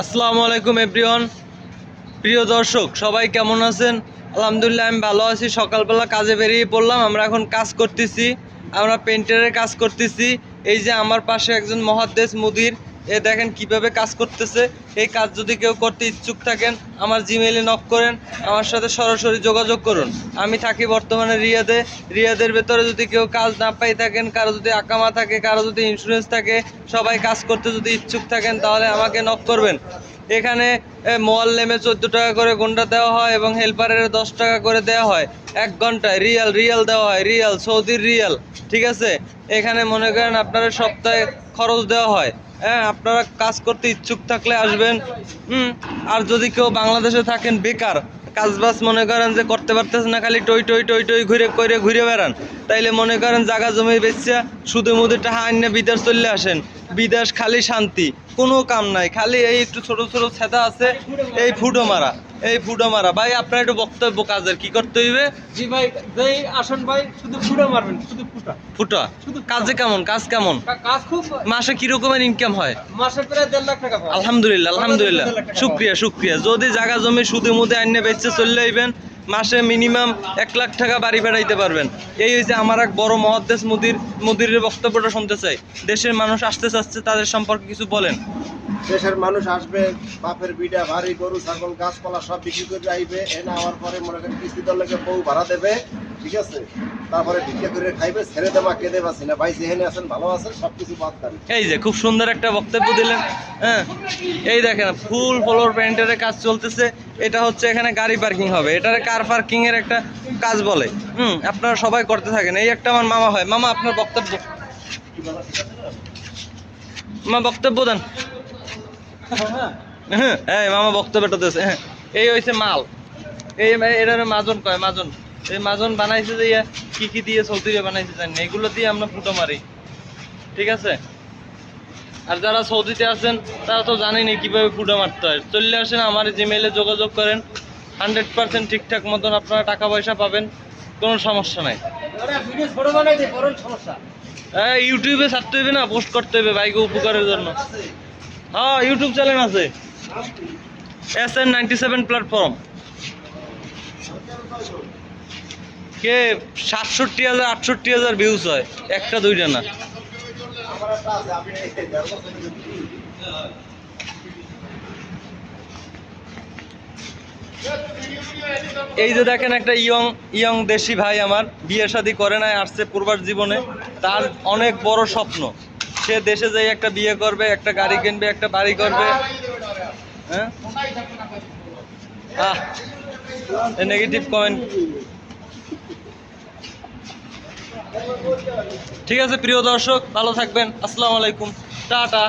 আসসালামু আলাইকুম এভরিওয়ান প্রিয় দর্শক, সবাই কেমন আছেন? আলহামদুলিল্লাহ, আমি ভালো আছি। সকালবেলা কাজে বেরিয়ে পড়লাম। আমরা এখন কাজ করতেছি। আমরা পেন্টারের কাজ করতেছি। এই যে আমার পাশে একজন মহাদ্দেশ মুদির। এ দেখেন কীভাবে কাজ করতেছে। এই কাজ যদি কেউ করতে ইচ্ছুক থাকেন, আমার জিমেইলে নক করেন, আমার সাথে সরাসরি যোগাযোগ করুন। আমি থাকি বর্তমানে রিয়াদে। রিয়াদের ভেতরে যদি কেউ কাজ না পাই থাকেন, কারও যদি আকামা থাকে, কারও যদি ইন্স্যুরেন্স থাকে, সবাই কাজ করতে যদি ইচ্ছুক থাকেন, তাহলে আমাকে নক করবেন। এখানে মোয়াল্লেমে চোদ্দ টাকা করে ঘণ্টা দেওয়া হয় এবং হেল্পারের দশ টাকা করে দেওয়া হয়। এক ঘন্টায় রিয়াল রিয়াল দেওয়া হয়, রিয়াল, সৌদির রিয়াল, ঠিক আছে? এখানে মনে করেন আপনারা সপ্তাহে খরচ দেওয়া হয়। হ্যাঁ আপনারা কাজ করতে ইচ্ছুক থাকলে আসবেন। হুম, আর যদি কেউ বাংলাদেশে থাকেন, বেকার কাজ বাজ মনে করেন যে করতে পারতেছেন না, খালি টই টই টই টই ঘুরে করে ঘুরে বেড়ান। তাইলে মনে করেন জাগা জমি বেচছে শুধু মুদে টাহা আইনে বিদেশ চলে আসেন। বিদেশ খালি শান্তি, কোনো কাম নাই, খালি এই একটু ছোট ছোট ছেদা আছে, এই ফুটো মারা। এই ফুটো মারা। ভাই আপনার একটু বক্তব্য কাজের কি করতে হইবে? জি ভাই যেই আসন ভাই শুধু ফুটা মারবেন শুধু ফুটা। ফুটা? শুধু কাজে কেমন? কাজ কেমন? কাজ খুব মাসে কি রকমের ইনকাম হয়? মাসে প্রায় দেড় লাখ টাকা আলহামদুলিল্লাহ আলহামদুলিল্লাহ। শুক্রিয়া শুক্রিয়া। যদি জায়গা জমি সুদে মুদে আইনে বেচে চলে আইবেন মাসে মিনিমাম এক লাখ টাকা বাড়ি ফেরাইতে পারবেন। এই হয়েছে আমার এক বড় মহাদেশ মুদির মুদিরের বক্তব্যটা শুনতে চাই। দেশের মানুষ আসতে চাচ্ছে তাদের সম্পর্কে কিছু বলেন। দেশের মানুষ আসবে বাপের বিটা ভারী গরু ছাগল গাছপালা সব বিক্রি করে আইবে এনে আওয়ার পরে মনে করেন কিস্তি দলকে বউ ভাড়া দেবে ঠিক আছে? তারপরে ভিক্ষা করে খাইবে ছেড়ে দেবা না ভাই যেখানে আছেন ভালো আছেন সব কিছু বাদ দেন। এই যে খুব সুন্দর একটা বক্তব্য দিলেন হ্যাঁ? এই দেখেন ফুল ফ্লোর কাজ চলতেছে এটা হচ্ছে এখানে গাড়ি পার্কিং হবে। এটারে কার পার্কিং এর একটা কাজ বলে। হুম আপনারা সবাই করতে থাকেন। এই একটা আমার মামা হয়। মামা আপনার বক্তব্য মা বক্তব্য দেন। হ্যাঁ এই মামা বক্তব্যটা দিয়েছে হ্যাঁ। এই হয়েছে মাল। এই এটার মাজন কয় মাজন। এই মাজন বানাইছে যে ইয়া কি কি দিয়ে সৌদিরে বানাইছে জানি এগুলো দিয়ে আমরা ফুটো মারি। ঠিক আছে? আর যারা সৌদিতে আছেন তারা তো জানেনই কীভাবে ফুটো মারতে হয়। চলে আসেন আমার জিমেইলে যোগাযোগ করেন। হান্ড্রেড পার্সেন্ট ঠিকঠাক মতন আপনারা টাকা পয়সা পাবেন। কোনো সমস্যা নাই। হ্যাঁ ইউটিউবে ছাড়তে হবে না পোস্ট করতে হবে বাইকে উপকারের জন্য। হ্যাঁ ইউটিউব চ্যানেল আছে। S N ninety seven platform কে সাতষট্টি হাজার, আটষট্টি হাজার ভিউজ হয়, একটা, দুইটা না। এই যে দেখেন একটা ইয়ং ইয়ং দেশি ভাই আমার, বিয়ে শাদী করে নাই, আসছে পূর্বার জীবনে। তার অনেক বড় স্বপ্ন। সে দেশে যাই একটা বিয়ে করবে, একটা গাড়ি কিনবে, একটা বাড়ি করবে। হ্যাঁ? নেগেটিভ কমেন্ট ঠিক আছে, প্রিয় দর্শক, ভালো থাকবেন। আসসালামু আলাইকুম। টাটা।